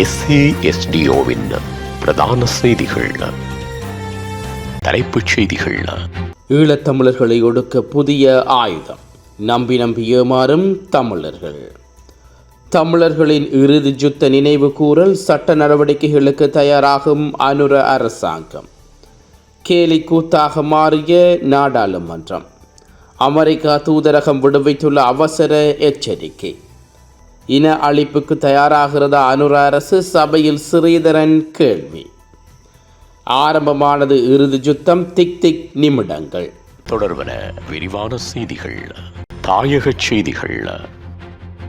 எஸ்ஏஎஸ்டிஓவின் பிரதான செய்திகள். தலைப்புச் செய்திகள். ஈழத்தமிழர்களை ஒடுக்க புதிய ஆயுதம். நம்பி நம்பி ஏமாறும் தமிழர்கள். தமிழர்களின் இறுதி யுத்த நினைவு கூறல் சட்ட நடவடிக்கைகளுக்கு தயாராகும் அனுர அரசாங்கம். கேலி கூத்தாக மாறிய நாடாளுமன்றம். அமெரிக்கா தூதரகம் விடுவித்துள்ள அவசர எச்சரிக்கை. இன அழிப்புக்கு தயாராகிறதா அனுர அரசு? சபையில் ஸ்ரீதரன் கேள்வி. ஆரம்பமானது இறுதி யுத்தம் திக் திக் நிமிடங்கள். தொடர்பன விரிவான செய்திகள் தாயக செய்திகள்.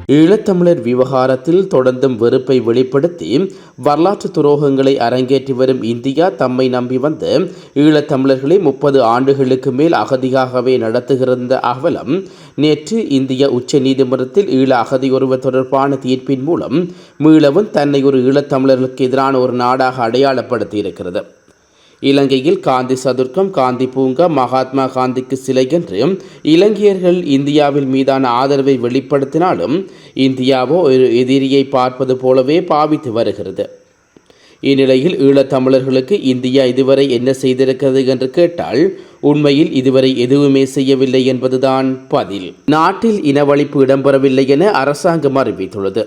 ஈழத்தமிழர் விவகாரத்தில் தொடர்ந்தும் வெறுப்பை வெளிப்படுத்தி வரலாற்று துரோகங்களை அரங்கேற்றி வரும் இந்தியா தம்மை நம்பி வந்த ஈழத்தமிழர்களை முப்பது ஆண்டுகளுக்கு மேல் அகதியாகவே நடத்துகிற அவலம் நேற்று இந்திய உச்ச நீதிமன்றத்தில் ஈழ அகதி ஒருவர் தொடர்பான தீர்ப்பின் மூலம் மீளவும் தன்னை ஒரு ஈழத்தமிழர்களுக்கு எதிரான ஒரு நாடாக அடையாளப்படுத்தி இருக்கிறது இலங்கையில் காந்தி சதுர்க்கம் காந்தி பூங்கா மகாத்மா காந்திக்கு சிலை என்று இலங்கையர்கள் இந்தியாவில் மீதான ஆதரவை வெளிப்படுத்தினாலும் இந்தியாவோ ஒரு எதிரியை பார்ப்பது போலவே பாவித்து வருகிறது. இந்நிலையில் ஈழத்தமிழர்களுக்கு இந்தியா இதுவரை என்ன செய்திருக்கிறது என்று கேட்டால் உண்மையில் இதுவரை எதுவுமே செய்யவில்லை என்பதுதான் பதில். நாட்டில் இனவழிப்பு இடம்பெறவில்லை என அரசாங்கம் அறிவித்துள்ளது.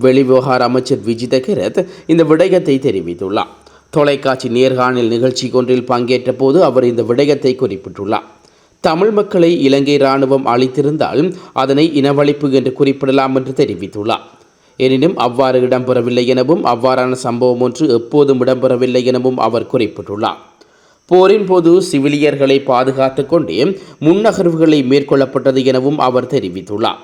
வெளிவிவகார அமைச்சர் விஜித கிரத் இந்த விடயத்தை தெரிவித்துள்ளார். தொலைக்காட்சி நேர்காணல் நிகழ்ச்சி ஒன்றில் பங்கேற்ற போது அவர் இந்த விடயத்தை குறிப்பிட்டுள்ளார். தமிழ் மக்களை இலங்கை இராணுவம் அளித்திருந்தால் அதனை இனவழிப்பு என்று குறிப்பிடலாம் என்று தெரிவித்துள்ளார். எனினும் அவ்வாறு இடம்பெறவில்லை எனவும் அவ்வாறான சம்பவம் ஒன்று எப்போதும் இடம்பெறவில்லை எனவும் அவர் குறிப்பிட்டுள்ளார். போரின் போது சிவிலியர்களை பாதுகாத்து கொண்டே முன்னகர்வுகளை மேற்கொள்ளப்பட்டது எனவும் அவர் தெரிவித்துள்ளார்.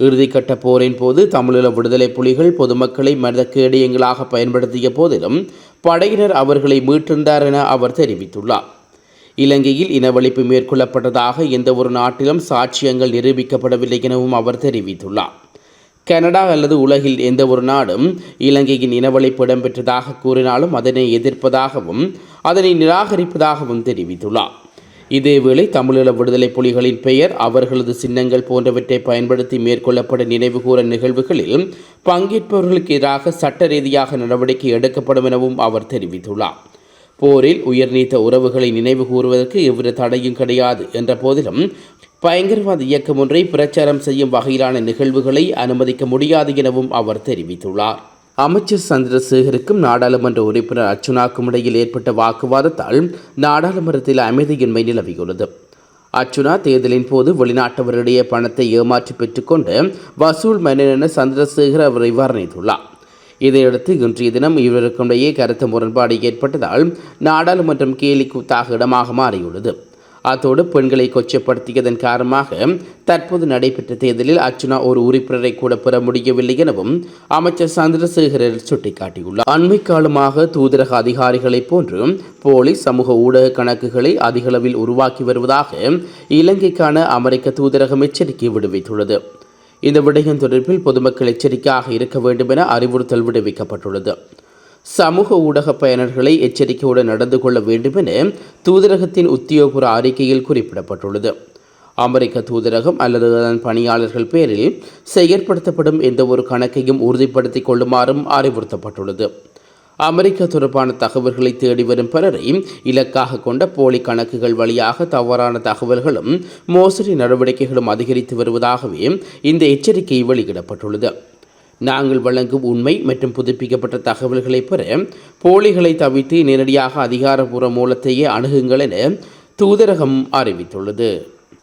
இறுதிக்கட்ட போரின் போது தமிழீழ விடுதலை புலிகள் பொதுமக்களை மனித கேடயங்களாக பயன்படுத்திய போதிலும் படையினர் அவர்களை மீட்டிருந்தார் என அவர் தெரிவித்துள்ளார். இலங்கையில் இனவழிப்பு மேற்கொள்ளப்பட்டதாக எந்த ஒரு நாட்டிலும் சாட்சியங்கள் நிரூபிக்கப்படவில்லை எனவும் அவர் தெரிவித்துள்ளார். கனடா அல்லது உலகில் எந்த ஒரு நாடும் இலங்கையின் இனவழிப்பு இடம்பெற்றதாக கூறினாலும் அதனை எதிர்ப்பதாகவும் அதனை நிராகரிப்பதாகவும் தெரிவித்துள்ளார். இதேவேளை தமிழீழ விடுதலை புலிகளின் பெயர் அவர்களது சின்னங்கள் போன்றவற்றை பயன்படுத்தி மேற்கொள்ளப்பட நினைவுகூர நிகழ்வுகளில் பங்கேற்பவர்களுக்கு எதிராக சட்ட ரீதியாக நடவடிக்கை எடுக்கப்படும் எனவும் அவர் தெரிவித்துள்ளார். போரில் உயர்நீத்த உறவுகளை நினைவு கூறுவதற்கு எவ்வித தடையும் கிடையாது என்ற போதிலும் பயங்கரவாத இயக்கம் ஒன்றை பிரச்சாரம் செய்யும் வகையிலான நிகழ்வுகளை அனுமதிக்க முடியாது எனவும் அவர் தெரிவித்துள்ளார். அமைச்சர் சந்திரசேகருக்கும் நாடாளுமன்ற உறுப்பினர் அர்ச்சுனாக்கும் இடையில் ஏற்பட்ட வாக்குவாதத்தால் நாடாளுமன்றத்தில் அமைதியின்மை நிலவியுள்ளது. அர்ச்சுனா தேர்தலின் போது வெளிநாட்டவரிடையே பணத்தை ஏமாற்றி பெற்றுக்கொண்டு வசூல் மன்னன் என சந்திரசேகர் அவரை வர்ணித்துள்ளார். இதையடுத்து இன்றைய தினம் இருவருக்குமிடையே கருத்து முரண்பாடு ஏற்பட்டதால் நாடாளுமன்றம் கேலி கூத்தாக இடமாக மாறியுள்ளது. அதோடு பெண்களை கொச்சப்படுத்தியதன் காரணமாக தற்போது நடைபெற்ற தேர்தலில் அர்ச்சனா ஒரு உறுப்பினரை கூட பெற முடியவில்லை எனவும் அமைச்சர் சந்திரசேகரர் சுட்டிக்காட்டியுள்ளார். அண்மை காலமாக தூதரக அதிகாரிகளைப் போன்று போலீஸ் சமூக ஊடக கணக்குகளை அதிகளவில் உருவாக்கி வருவதாக இலங்கைக்கான அமெரிக்க தூதரகம் எச்சரிக்கை விடுவித்துள்ளது. இந்த விடயம் தொடர்பில் பொதுமக்கள் எச்சரிக்கையாக இருக்க வேண்டும் என அறிவுறுத்தல் விடுவிக்கப்பட்டுள்ளது. சமூக ஊடக பயனர்களை எச்சரிக்கையுடன் நடந்து கொள்ள வேண்டும் என தூதரகத்தின் உத்தியோகபூர்வ அறிக்கையில் குறிப்பிடப்பட்டுள்ளது. அமெரிக்க தூதரகம் அல்லது அதன் பணியாளர்கள் பேரில் செயற்படுத்தப்படும் எந்த ஒரு கணக்கையும் உறுதிப்படுத்திக் கொள்ளுமாறும் அறிவுறுத்தப்பட்டுள்ளது. அமெரிக்க தொடர்பான தகவல்களை தேடி வரும் பலரை இலக்காக கொண்ட போலி கணக்குகள் வழியாக தவறான தகவல்களும் மோசடி நடவடிக்கைகளும் அதிகரித்து வருவதாகவே இந்த எச்சரிக்கை வெளியிடப்பட்டுள்ளது. நாங்கள் வழங்கும் உண்மை மற்றும் புதுப்பிக்கப்பட்ட தகவல்களை பெற போலிகளை தவிர்த்து நேரடியாக அதிகாரபூர்வ மூலத்தையே அணுகுங்கள் என தூதரகம் அறிவித்துள்ளது.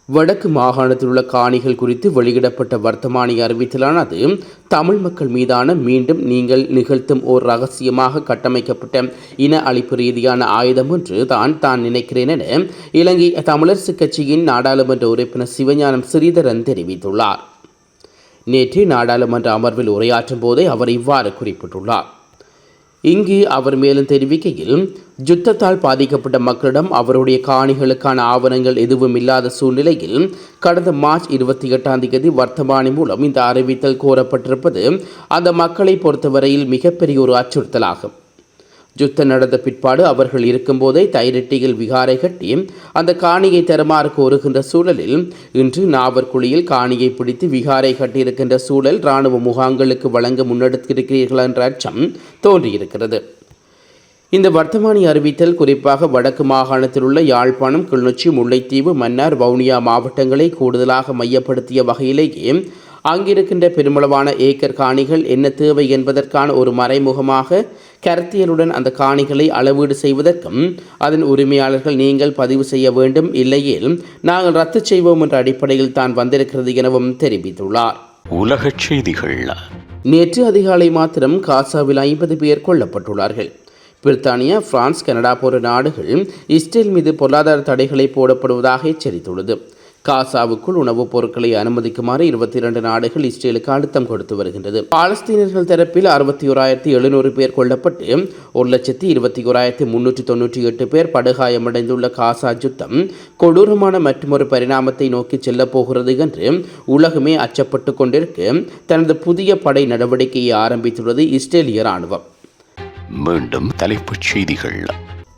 வடக்கு மாகாணத்தில் உள்ள காணிகள் குறித்து வெளியிடப்பட்ட வர்த்தமானி அறிவித்தலானது தமிழ் மக்கள் மீதான மீண்டும் நீங்கள் நிகழ்த்தும் ஓர் ரகசியமாக கட்டமைக்கப்பட்ட இன அழிப்பு ரீதியான ஆயுதம் என்று தான் தான் நினைக்கிறேன் என இலங்கை தமிழரசு கட்சியின் நாடாளுமன்ற உறுப்பினர் சிவஞானம் ஸ்ரீதரன் தெரிவித்துள்ளார். நேற்று நாடாளுமன்ற அமர்வில் உரையாற்றும் போதே அவர் இவ்வாறு குறிப்பிட்டுள்ளார். இங்கு அவர் மேலும் தெரிவிக்கையில் யுத்தத்தால் பாதிக்கப்பட்ட மக்களிடம் அவருடைய காணிகளுக்கான ஆவணங்கள் எதுவும் இல்லாத சூழ்நிலையில் கடந்த மார்ச் இருபத்தி எட்டாம் தேதி வர்த்தமானி மூலம் இந்த அறிவித்தல் கோரப்பட்டிருப்பது அந்த மக்களை பொறுத்தவரையில் மிகப்பெரிய ஒரு அச்சுறுத்தலாகும். யுத்தம் நடந்த பிற்பாடு அவர்கள் இருக்கும்போதே தைரட்டியில் விகாரை கட்டி அந்த காணியை தருமாறு கோருகின்ற சூழலில் இன்று நாவற்குழியில் காணியை பிடித்து விகாரை கட்டியிருக்கின்ற சூழல் இராணுவ முகாங்களுக்கு வழங்க முன்னெடுத்திருக்கிறீர்கள் என்ற அச்சம் தோன்றியிருக்கிறது. இந்த வர்த்தமானி அறிவித்தல் குறிப்பாக வடக்கு மாகாணத்தில் உள்ள யாழ்ப்பாணம் கிளிநொச்சி முல்லைத்தீவு மன்னார் வவுனியா மாவட்டங்களை கூடுதலாக மையப்படுத்திய வகையிலேயே அங்கிருக்கின்ற பெருமளவான ஏக்கர் காணிகள் என்ன தேவை என்பதற்கான ஒரு மறைமுகமாக கருத்தியலுடன் அந்த காணிகளை அளவீடு செய்வதற்கும் அதன் உரிமையாளர்கள் நீங்கள் பதிவு செய்ய வேண்டும் இல்லையேல் நாங்கள் ரத்து செய்வோம் என்ற அடிப்படையில் தான் வந்திருக்கிறது எனவும் தெரிவித்துள்ளார். உலகச் செய்திகள். நேற்று அதிகாலை மாத்திரம் காசாவில் ஐம்பது பேர் கொல்லப்பட்டுள்ளார்கள். பிரித்தானியா பிரான்ஸ் கனடா போன்ற நாடுகள் இஸ்ரேல் மீது பொருளாதார தடைகளை போடப்படுவதாக எச்சரித்துள்ளது. காசாவுக்குள் உணவுப் பொருட்களை அனுமதிக்குமாறு இருபத்தி இரண்டு நாடுகள் இஸ்ரேலுக்கு அழுத்தம் கொடுத்து வருகின்றது. பாலஸ்தீனர்கள் தரப்பில் அறுபத்தி ஓராயிரத்தி எழுநூறு பேர் கொல்லப்பட்டு ஒரு லட்சத்தி இருபத்தி ஓராயிரத்தி முன்னூற்றி தொன்னூற்றி எட்டு பேர் படுகாயமடைந்துள்ள காசா யுத்தம் கொடூரமான மற்றொரு பரிணாமத்தை நோக்கி செல்லப் போகிறது என்று உலகமே அச்சப்பட்டு கொண்டிருக்க. தனது புதிய படை நடவடிக்கையை ஆரம்பித்துள்ளது இஸ்ரேலிய ராணுவம் மீண்டும் தலைப்புச் செய்திகள்.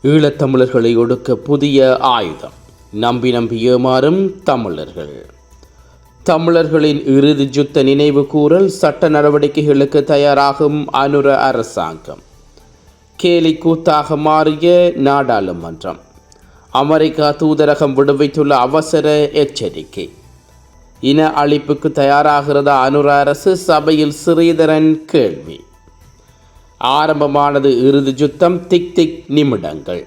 ஈழத்தமிழர்களை ஒடுக்க புதிய ஆயுதம். நம்பி நம்பி ஏமாறும் தமிழர்கள். தமிழர்களின் இறுதி யுத்த நினைவு கூறல் சட்ட நடவடிக்கைகளுக்கு தயாராகும் அனுர அரசாங்கம். கேலி கூத்தாக மாறிய நாடாளுமன்றம். அமெரிக்கா தூதரகம் விடுவித்துள்ள அவசர எச்சரிக்கை. இன அழிப்புக்கு தயாராகிறதா அனுர அரசு சபையில் ஸ்ரீதரன் கேள்வி. ஆரம்பமானது இறுதி யுத்தம் திக் திக் நிமிடங்கள்.